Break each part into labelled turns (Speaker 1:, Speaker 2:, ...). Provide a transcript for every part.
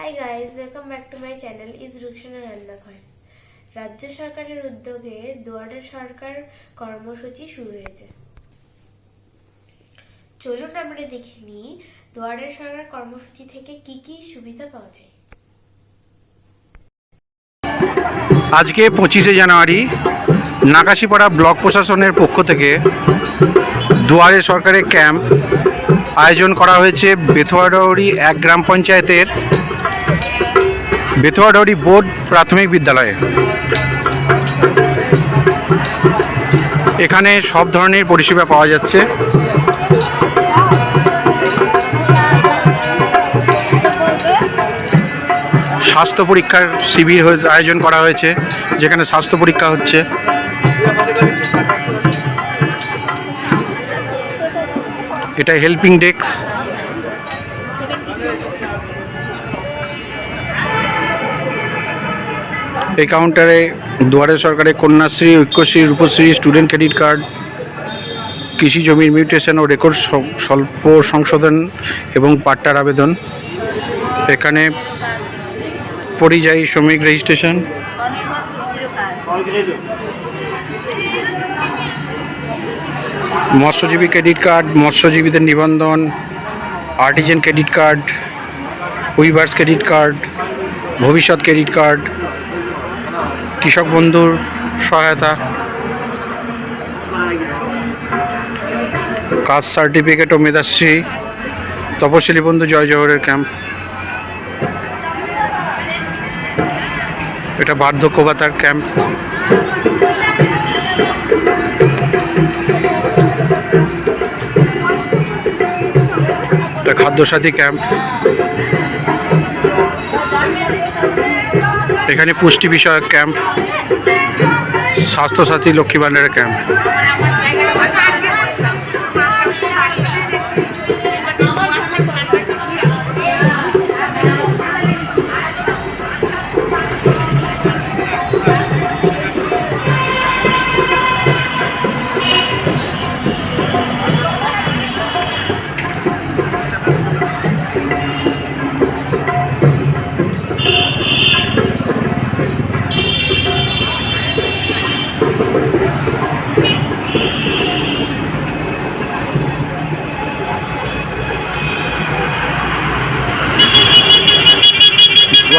Speaker 1: Hi guys welcome back to my channel is Ruksana Rannaghar রাজ্য সরকারের উদ্যোগে দুয়ারে সরকার কর্মসূচি শুরু হয়েছে চলুন আমরা দেখে নিই দুয়ারে সরকার কর্মসূচি থেকে কি কি সুবিধা পাওয়া যায়
Speaker 2: আজকে পঁচিশে জানুয়ারি নাকাশিপাড়া ব্লক প্রশাসনের পক্ষ থেকে দুয়ারে সরকারের ক্যাম্প আয়োজন করা হয়েছে বেথুয়াডাউরি এক গ্রাম পঞ্চায়েতের বেথুয়াডাউরি বোর্ড প্রাথমিক বিদ্যালয়ে। এখানে সব ধরনের পরিষেবা পাওয়া যাচ্ছে। স্বাস্থ্য পরীক্ষার শিবির আয়োজন করা হয়েছে, যেখানে স্বাস্থ্য পরীক্ষা হচ্ছে। এটা হেল্পিং ডেস্ক এই কাউন্টারে দুয়ারে সরকারের Kanyashree, Aikyashree, Rupashree, student credit card, কৃষি জমির মিউটেশন ও রেকর্ড স্বল্প সংশোধন এবং পাট্টার আবেদন। এখানে পরিযায়ী শ্রমিক রেজিস্ট্রেশন। মৎস্যজীবী ক্রেডিট কার্ড, মৎস্যজীবীদের নিবন্ধন, artisan credit card, weavers credit card, Bhabishyat credit card কৃষক বন্ধুর সহায়তা। কাস্ট সার্টিফিকেট ও মেধাশ্রী তপশিলি বন্ধু জয় জওহরের ক্যাম্প এটা বার্ধক্য ভাতার ক্যাম্প এটা খাদ্যসাথী ক্যাম্প এখানে পুষ্টি বিষয়ক ক্যাম্প স্বাস্থ্যসাথী লক্ষ্মী ভাণ্ডারের camp.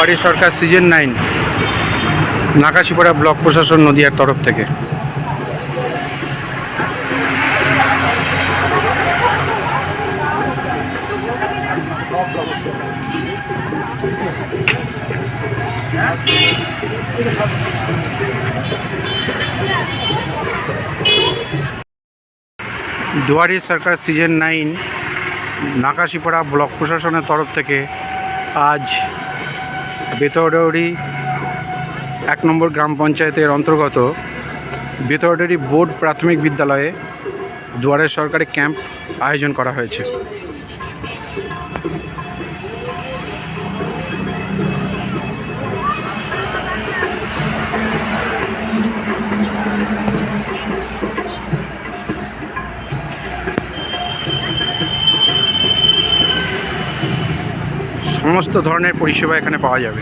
Speaker 2: Duare Sarkar season nine, Nakashipara block প্রশাসন নদিয়ার তরফ থেকে। Duare Sarkar season nine, Nakashipara block প্রশাসনের তরফ থেকে আজ বেতরডৌরি এক নম্বর গ্রাম পঞ্চায়েতের অন্তর্গত বেতরডৌরি বোর্ড প্রাথমিক বিদ্যালয়ে দুয়ারের সরকারি ক্যাম্প আয়োজন করা হয়েছে। সমস্ত ধরনের পরিষেবা এখানে পাওয়া যাবে।